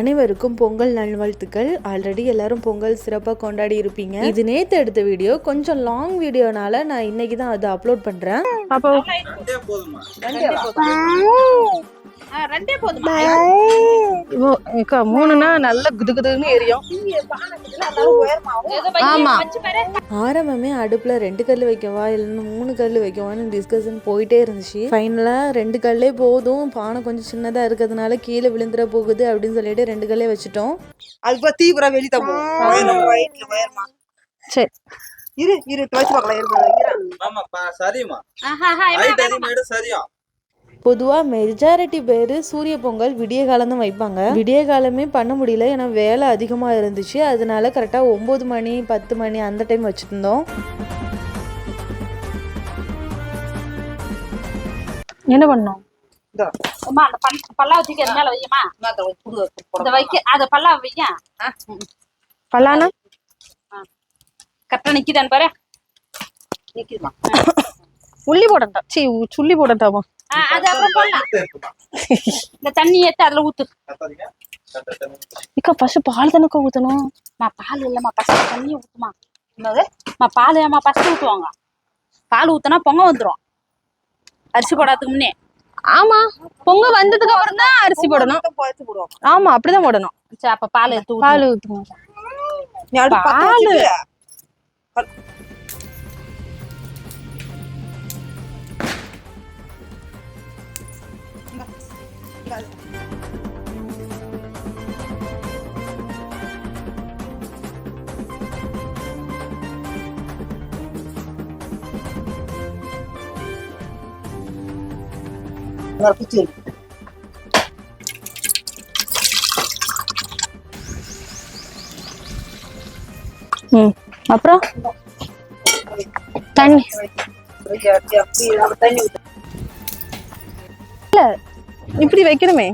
அனைவருக்கும் பொங்கல் நல்வாழ்த்துக்கள். ஆல்ரெடி எல்லாரும் பொங்கல் சிறப்பாக கொண்டாடி இருப்பீங்க. இது நேத்து எடுத்த வீடியோ. கொஞ்சம் லாங் வீடியோனால நான் இன்னைக்கு தான் அதை அப்லோட் பண்றேன். அப்போ மூணுனா நல்ல குது குதுன்னு எரியும். ஆரம்பமே அடுப்புல ரெண்டு கல் வைக்கவா இல்லைன்னா மூணு கல் வைக்கவான்னு டிஸ்கஷன் போயிட்டே இருந்துச்சு. ஃபைனலா ரெண்டு கல்லே போதும். பானை கொஞ்சம் சின்னதா இருக்கிறதுனால கீழே விழுந்துட போகுது அப்படின்னு சொல்லிட்டு ரெண்டு கல்லே வச்சுட்டோம். அதுக்கு தீவிர வெளி தான் போகும் வயிற்றுல வயர்மா சரி. இரு இரு துவைச்சு பார்க்கலாம் சரியா? பொதுவாக மெஜாரிட்டி பேர் சூரிய பொங்கல் விடிய காலம் தான் வைப்பாங்க. விடிய காலமே பண்ண முடியல ஏன்னா வேலை அதிகமாக இருந்துச்சு. அதனால கரெக்டாக ஒம்பது மணி பத்து மணி அந்த டைம் வச்சுட்டு இருந்தோம் என்ன பண்ணோம் அம்மா அந்த பல் பல்லாவை தூக்கி அது மேல வையமா இந்த வைக்க அத பல்லா வைக்க பல்லானா? கரெக்டா நிக்குதான்னு பாரு. நிக்குதுமா? உள்ளி போடட்டா சீ சுள்ளி போடட்டாமா அது அப்புறம் போடலாம். இந்த தண்ணி எடுத்து அதுல ஊத்து. இக்கா பசு பால் தானக்கா ஊத்தணும்? மா பால் இல்லம்மா ஃபர்ஸ்ட் தண்ணி ஊத்துமா? என்னது? மா பால் ஏமா ஃபர்ஸ்ட் ஊத்துவாங்க. பால் ஊத்துனா பொங்க வந்துரும். அரிசி போடாததுக்கு முன்னே. ஆமா பொங்க வந்ததுக்கு அப்புறம் தான் அரிசி போடணும். ஆமா அப்படிதான் போடணும். சரி அப்ப பால் எடுத்து ஊத்து. பால். ஊத்துங்க ம் அப்புறம்? தண்ணி. தண்ணி இல்ல இப்படி வைக்கணுமே.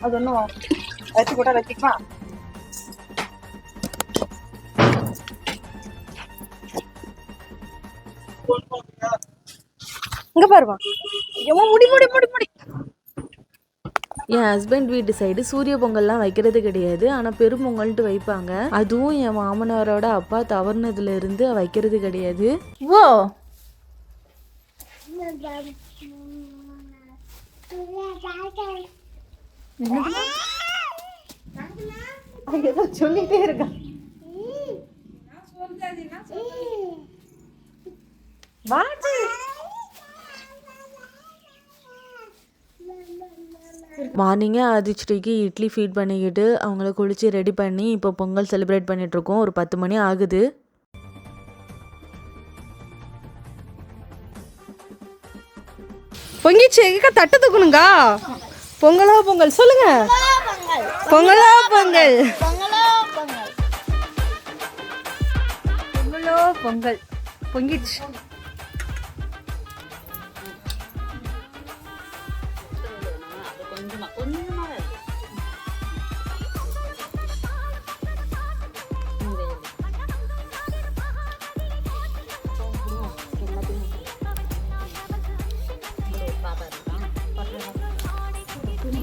அது ஒன்றும் வச்சு கூட வச்சுக்கலாம். இங்க பாருமா. முடி முடி முடி முடி. என் ஹஸ்பண்ட் வீட்டு சைடு சூரிய பொங்கல்லாம் வைக்கிறது கிடையாது. ஆனால் பெரும்பொங்கல்ட்டு வைப்பாங்க. அதுவும் என் மாமனாரோட அப்பா தவறுனதுல இருந்து வைக்கிறது கிடையாது. ஓ. சொல்லிட்டே இருக்கா. வாடி. மார்னிங்கே ஆதிச்சுட்டிக்கு இட்லி ஃபீட் பண்ணிக்கிட்டு அவங்கள குளிச்சு ரெடி பண்ணி இப்போ பொங்கல் செலிப்ரேட் பண்ணிட்டு இருக்கோம் ஒரு பத்து மணி ஆகுது. பொங்கிச்சு எங்க தட்டு தூக்கணுங்க? பொங்கலா பொங்கல் சொல்லுங்க. பொங்கலா பொங்கல். பொங்கலோ பொங்கல். பொங்கிடுச்சு.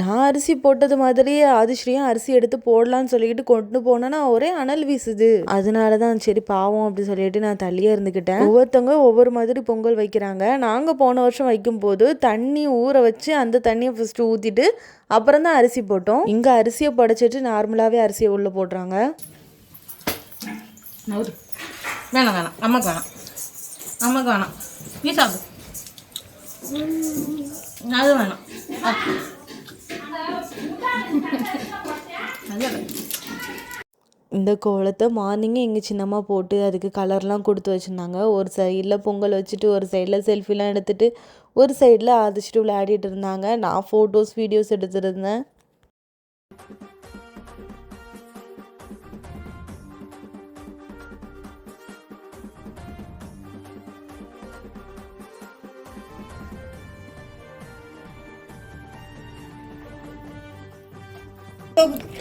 நான் அரிசி போட்டது மாதிரியே ஆதிஸ்ரீயும் அரிசி எடுத்து போடலான்னு சொல்லிக்கிட்டு கொண்டு போனேன்னா ஒரே அனல் வீசுது. அதனால தான் சரி பாவம் அப்படின்னு சொல்லிட்டு நான் தள்ளியே இருந்துக்கிட்டேன் ஒவ்வொருத்தவங்க ஒவ்வொரு மாதிரி பொங்கல் வைக்கிறாங்க. நாங்கள் போன வருஷம் வைக்கும்போது தண்ணி ஊற வச்சு அந்த தண்ணியை ஃபஸ்ட்டு ஊற்றிட்டு அப்புறம் தான் அரிசி போட்டோம். இங்கே அரிசியை படைச்சிட்டு நார்மலாகவே அரிசியை உள்ளே போடுறாங்க. வேணாம் வேணாம். அம்மாக்கு வேணாம். அம்மாக்கு வேணாம். நீ சாப்பிடு. அது வேணாம். இந்த கோலத்தை மார்னிங்கே எங்கள் சின்னம்மா போட்டு அதுக்கு கலர்லாம் கொடுத்து வச்சுருந்தாங்க. ஒரு சைடில் பொங்கல் வச்சுட்டு ஒரு சைடில் செல்ஃபிலாம் எடுத்துகிட்டு ஒரு சைடில் ஆதிச்சிட்டு விளையாடிட்டு இருந்தாங்க. நான் ஃபோட்டோஸ் வீடியோஸ் எடுத்துருந்தேன்.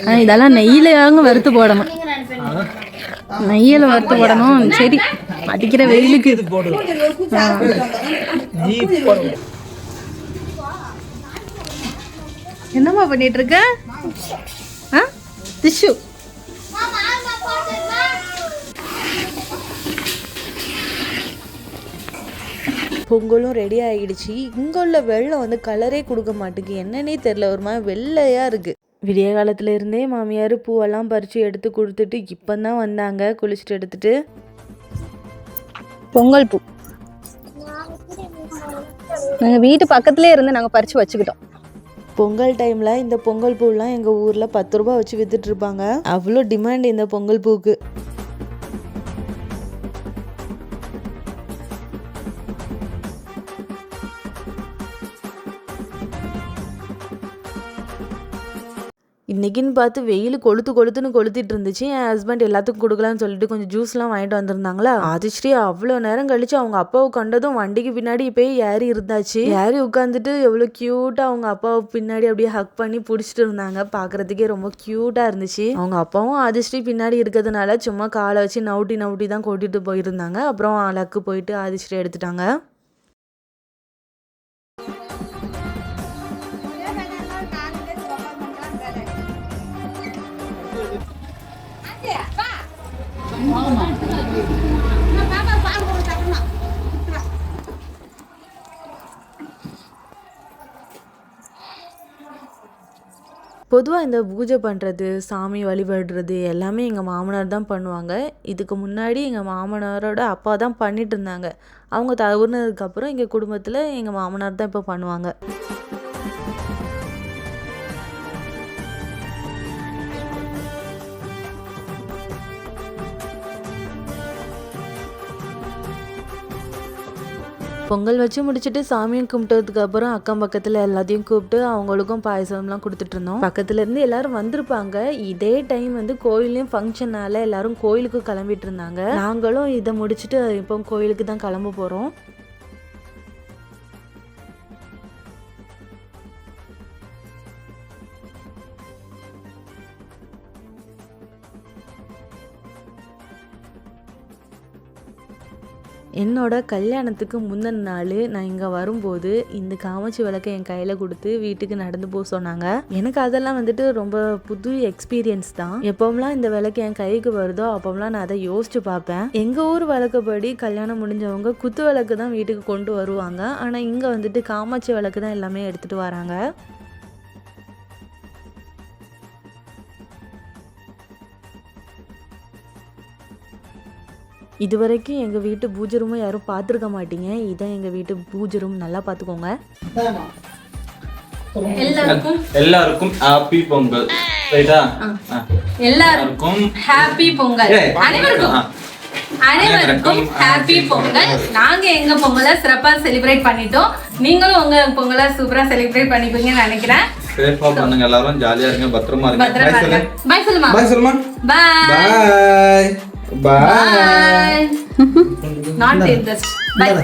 ஆ, இதெல்லாம் நெய்யிலாங்க வறுத்து போடணும். நெய்யில் வறுத்து போடணும். சரி அடிக்கிற வெயிலுக்கு. என்னம்மா பண்ணிட்டு இருக்க ஆ? டிஷ்யூ பொங்கலும் ரெடி ஆகிடுச்சு இங்கே உள்ள வெள்ளம் வந்து கலரே கொடுக்க மாட்டேங்குது என்னன்னே தெரில ஒரு மாதிரி வெள்ளையாக இருக்குது விடிய காலத்துல இருந்தே மாமியார் பூவெல்லாம் பறித்து எடுத்து கொடுத்துட்டு இப்போ தான் வந்தாங்க. குளிச்சுட்டு எடுத்துட்டு. பொங்கல் பூ. நாங்கள் வீட்டு பக்கத்துலேயே இருந்து நாங்கள் பறித்து வச்சுக்கிட்டோம். பொங்கல் டைமில் இந்த பொங்கல் பூலாம் எங்கள் ஊரில் பத்து ரூபா வச்சு வித்துட்டு இருப்பாங்க. அவ்வளோ டிமாண்ட் இந்த பொங்கல் பூக்கு. இன்றைக்கின்னு பார்த்து வெயில் கொளுத்து கொளுத்துன்னு கொளுத்திட்டு இருந்துச்சு. என் ஹஸ்பண்ட் எல்லாத்துக்கும் கொடுக்கலான்னு சொல்லிட்டு கொஞ்சம் ஜூஸ்லாம் வாங்கிட்டு வந்திருந்தாங்களா? அதிர்ஷ்டி அவ்வளோ நேரம் கழிச்சு அவங்க அப்பாவை கண்டதும் வண்டிக்கு பின்னாடி போய் ஏறி இருந்தாச்சு. ஏறி உட்காந்துட்டு எவ்வளோ க்யூட்டாக அவங்க அப்பாவை பின்னாடி அப்படியே ஹக் பண்ணி பிடிச்சிட்டு இருந்தாங்க. பார்க்கறதுக்கே ரொம்ப க்யூட்டாக இருந்துச்சு. அவங்க அப்பாவும் அதிர்ஷ்டி பின்னாடி இருக்கிறதுனால சும்மா காலை வச்சு நவுட்டி நவுட்டி தான் கொட்டிட்டு போயிருந்தாங்க. அப்புறம் லக்கு போயிட்டு ஆதிஸ்ரீ எடுத்துட்டாங்க. பொதுவாக இந்த பூஜை பண்ணுறது சாமி வழிபடுறது எல்லாமே எங்கள் மாமனார் தான் பண்ணுவாங்க. இதுக்கு முன்னாடி எங்கள் மாமனாரோட அப்பா தான் பண்ணிட்டு இருந்தாங்க. அவங்க தவறுனதுக்கப்புறம் எங்கள் குடும்பத்தில் எங்கள் மாமனார் தான் இப்போ பண்ணுவாங்க. பொங்கல் வச்சு முடிச்சுட்டு சாமியும் கும்பிட்டதுக்கு அப்புறம் அக்கம் பக்கத்தில் எல்லாத்தையும் கூப்பிட்டு அவங்களுக்கும் பாயசம்லாம் கொடுத்துட்டு இருந்தோம். பக்கத்துல இருந்து எல்லாரும் வந்திருப்பாங்க. இதே டைம் வந்து கோயிலையும் ஃபங்க்ஷனால எல்லாரும் கோயிலுக்கு கிளம்பிட்டு இருந்தாங்க. நாங்களும் இதை முடிச்சுட்டு இப்போ கோயிலுக்கு தான் கிளம்ப போகிறோம் என்னோட கல்யாணத்துக்கு முந்தின நாள் நான் இங்கே வரும்போது இந்த காமாட்சி விளக்கை என் கையில் கொடுத்து வீட்டுக்கு நடந்து போக சொன்னாங்க. எனக்கு அதெல்லாம் வந்துட்டு ரொம்ப புது எக்ஸ்பீரியன்ஸ் தான். எப்போம்லாம் இந்த விளக்கு என் கைக்கு வருதோ அப்போம்லாம் நான் அதை யோசிச்சு பார்ப்பேன். எங்கள் ஊர் வழக்கப்படி கல்யாணம் முடிஞ்சவங்க குத்து விளக்கு தான் வீட்டுக்கு கொண்டு வருவாங்க. ஆனால் இங்கே வந்துட்டு காமாட்சி விளக்கு தான் எல்லாமே எடுத்துகிட்டு வராங்க. இது வரைக்கும் எங்கள் வீட்டு பூஜை ரூமை யாரும் பார்த்துருக்க மாட்டீங்க. இதான் எங்கள் வீட்டு பூஜை ரூம். நல்லா பார்த்துக்கோங்க. எல்லாருக்கும் எல்லாருக்கும் ஹாப்பி பொங்கல். ரைட்டா. எல்லாருக்கும் ஹாப்பி பொங்கல். அனைவருக்கும். அனைவருக்கும் ஹாப்பி பொங்கல். நாங்க எங்க பொங்கலை சிறப்பா செலிப்ரேட் பண்ணிட்டோம். நீங்களும் உங்க பொங்கலை சூப்பரா செலிப்ரேட் பண்ணிப்பீங்கன்னு நினைக்கிறேன். சேஃபா பண்ணுங்க எல்லாரும். ஜாலியா இருங்க. பத்திரமா இருங்க. பாய் சொல்லுமா Bye சொல்லுமா பாய் பாய் பாய் பாய் நாட் இன்ட்ரெஸ்ட் பாய்